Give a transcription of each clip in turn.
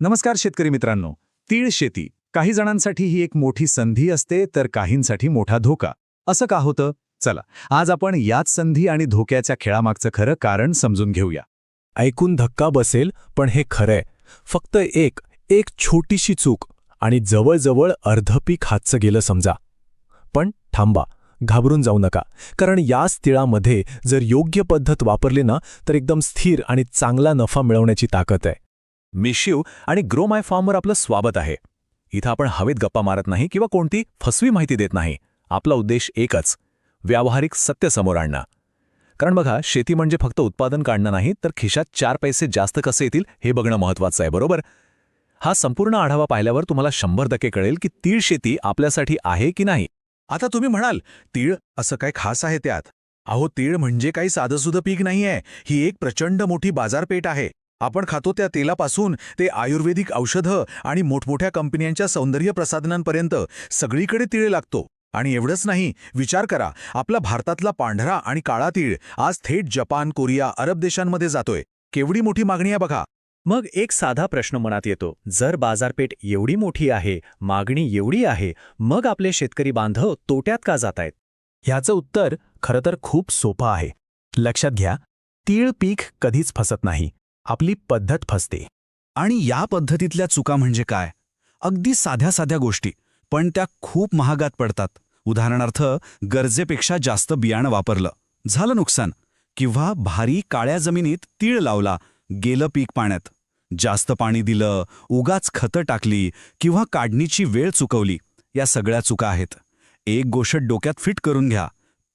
नमस्कार शेतकरी मित्रांनो. तीळ शेती. काही जणांसाठी ही एक मोठी संधी असते तर काहींसाठी मोठा धोका. असं का होतं? चला आज आपण याच संधी आणि धोक्याच्या खेळामागचं खरं कारण समजून घेऊया. ऐकून धक्का बसेल पण हे खरंय. फक्त एक एक छोटीशी चूक आणि जवळजवळ अर्ध पीक हातचं गेलं समजा. पण थांबा घाबरून जाऊ नका. कारण याच तिळामध्ये जर योग्य पद्धत वापरली ना तर एकदम स्थिर आणि चांगला नफा मिळवण्याची ताकद आहे. मी शिव आणि ग्रो माय फॉर्मवर आपलं स्वागत आहे. इथं आपण हवेत गप्पा मारत नाही किंवा कोणती फसवी माहिती देत नाही. आपला उद्देश एकच व्यावहारिक सत्य समोर आणणं. कारण बघा शेती म्हणजे फक्त उत्पादन काढणं नाही तर खिशात चार पैसे जास्त कसे येतील हे बघणं महत्वाचं आहे बरोबर? हा संपूर्ण आढावा पाहिल्यावर तुम्हाला शंभर टक्के कळेल की तीळ शेती आपल्यासाठी आहे की नाही. आता तुम्ही म्हणाल तीळ असं काय खास आहे त्यात? अहो तीळ म्हणजे काही साधंसुधं पीक नाहीये. ही एक प्रचंड मोठी बाजारपेठ आहे. आपण खातो त्या तेलापासून ते आयुर्वेदिक औषधं आणि मोठमोठ्या कंपन्यांच्या सौंदर्य प्रसाधनांपर्यंत. सगळीकडे तीळ लागतो. आणि एवढंच नाही विचार करा आपला भारतातला पांढरा आणि काळा तीळ आज थेट जपान कोरिया अरब देशांमध्ये जातोय. केवढी मोठी मागणी आहे बघा. मग एक साधा प्रश्न मनात येतो. जर बाजारपेठ एवढी मोठी आहे मागणी एवढी आहे मग आपले शेतकरी बांधव तोट्यात का जात आहेत ह्याचं उत्तर खरं तर खूप सोपं आहे. लक्षात घ्या तीळ पीक कधीच फसत नाही. आपली पद्धत फसते. आणि या पद्धतीतल्या चुका म्हणजे काय? अगदी साध्या साध्या गोष्टी पण त्या खूप महागात पडतात. उदाहरणार्थ गरजेपेक्षा जास्त बियाणं वापरलं. झालं नुकसान. किंवा भारी काळ्या जमिनीत तीळ लावला गेलं पीक पाण्यात. जास्त पाणी दिलं उगाच खतं टाकली किंवा काढणीची वेळ चुकवली. या सगळ्या चुका आहेत. एक गोष्ट डोक्यात फिट करून घ्या.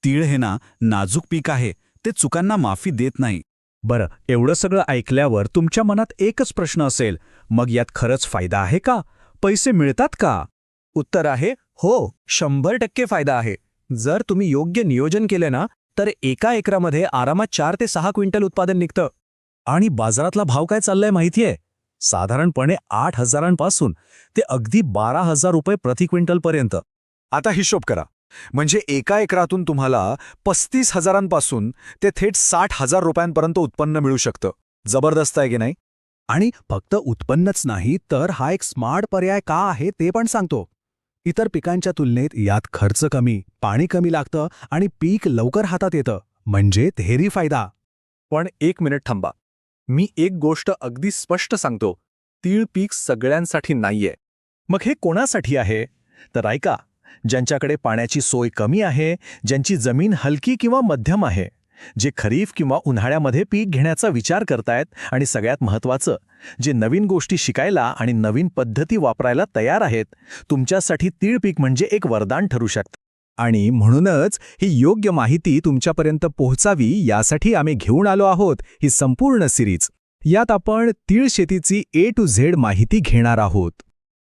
तीळ हे ना नाजूक पीक आहे. ते चुकांना माफी देत नाही. बरं एवढं सगळं ऐकल्यावर तुमच्या मनात एकच प्रश्न असेल मग यात खरंच फायदा आहे का? पैसे मिळतात का? उत्तर आहे हो शंभर टक्के फायदा आहे. जर तुम्ही योग्य नियोजन केले ना तर एका एकरामध्ये आरामात चार ते सहा क्विंटल उत्पादन निघतं. आणि बाजारातला भाव काय चाललाय माहितीये? साधारणपणे आठ हजारांपासून ते अगदी बारा हजार रुपये प्रति क्विंटलपर्यंत आता हिशोब करा. म्हणजे एका एकरातून तुम्हाला पस्तीस हजारांपासून ते थेट साठ हजार रुपयांपर्यंत उत्पन्न मिळू शकतं. जबरदस्त आहे की नाही? आणि फक्त उत्पन्नच नाही तर हा एक स्मार्ट पर्याय का आहे ते पण सांगतो. इतर पिकांच्या तुलनेत यात खर्च कमी पाणी कमी लागतं आणि पीक लवकर हातात येतं. म्हणजे तेरी फायदा. पण एक मिनिट थांबा. मी एक गोष्ट अगदी स्पष्ट सांगतो. तीळ पीक सगळ्यांसाठी नाहीये. मग हे कोणासाठी आहे? तर ऐका ज्यांच्याकडे पाण्याची सोय कमी आहे ज्यांची जमीन हलकी किंवा मध्यम आहे जे खरीफ किंवा उन्हाळ्यामध्ये पीक घेण्याचा विचार करतायत आणि सगळ्यात महत्त्वाचं जे नवीन गोष्टी शिकायला आणि नवीन पद्धती वापरायला तयार आहेत तुमच्यासाठी तीळ पीक म्हणजे एक वरदान ठरू शकतं. आणि म्हणूनच ही योग्य माहिती तुमच्यापर्यंत पोहोचावी यासाठी आम्ही घेऊन आलो आहोत ही संपूर्ण सिरीज. यात आपण तीळ शेतीची ए टू झेड माहिती घेणार आहोत.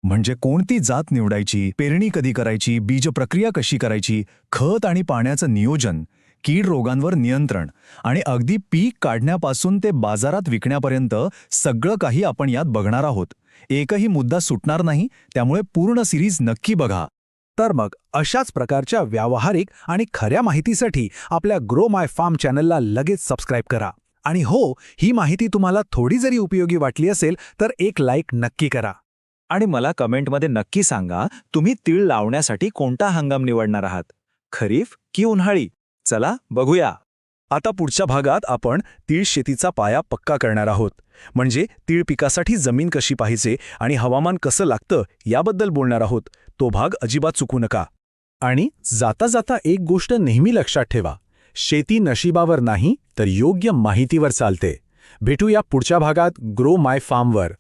म्हणजे कोणती जात निवडायची पेरणी कधी करायची बीज प्रक्रिया कशी करायची खत आणि पाण्याचं नियोजन कीड रोगांवर नियंत्रण आणि अगदी पीक काढण्यापासून ते बाजारात विकण्यापर्यंत सगळं काही आपण यात बघणार आहोत. एकही मुद्दा सुटणार नाही त्यामुळे पूर्ण सिरीज नक्की बघा. तर मग अशाच प्रकारच्या व्यावहारिक आणि खऱ्या माहितीसाठी आपल्या ग्रो माय फार्म चॅनलला लगेच सबस्क्राईब करा. आणि हो ही माहिती तुम्हाला थोडी जरी उपयोगी वाटली असेल तर एक लाईक नक्की करा. आणि मला कमेंटमध्ये नक्की सांगा तुम्ही तीळ लावण्यासाठी कोणता हंगाम निवडणार आहात? खरीफ की उन्हाळी? चला बघूया. आता पुढच्या भागात आपण तीळ शेतीचा पाया पक्का करणार आहोत. म्हणजे तीळ पिकासाठी जमीन कशी पाहिजे आणि हवामान कसं लागतं याबद्दल बोलणार आहोत. तो भाग अजिबात चुकू नका. आणि जाता जाता एक गोष्ट नेहमी लक्षात ठेवा. शेती नशिबावर नाही तर योग्य माहितीवर चालते. भेटूया पुढच्या भागात ग्रो माय फार्मवर.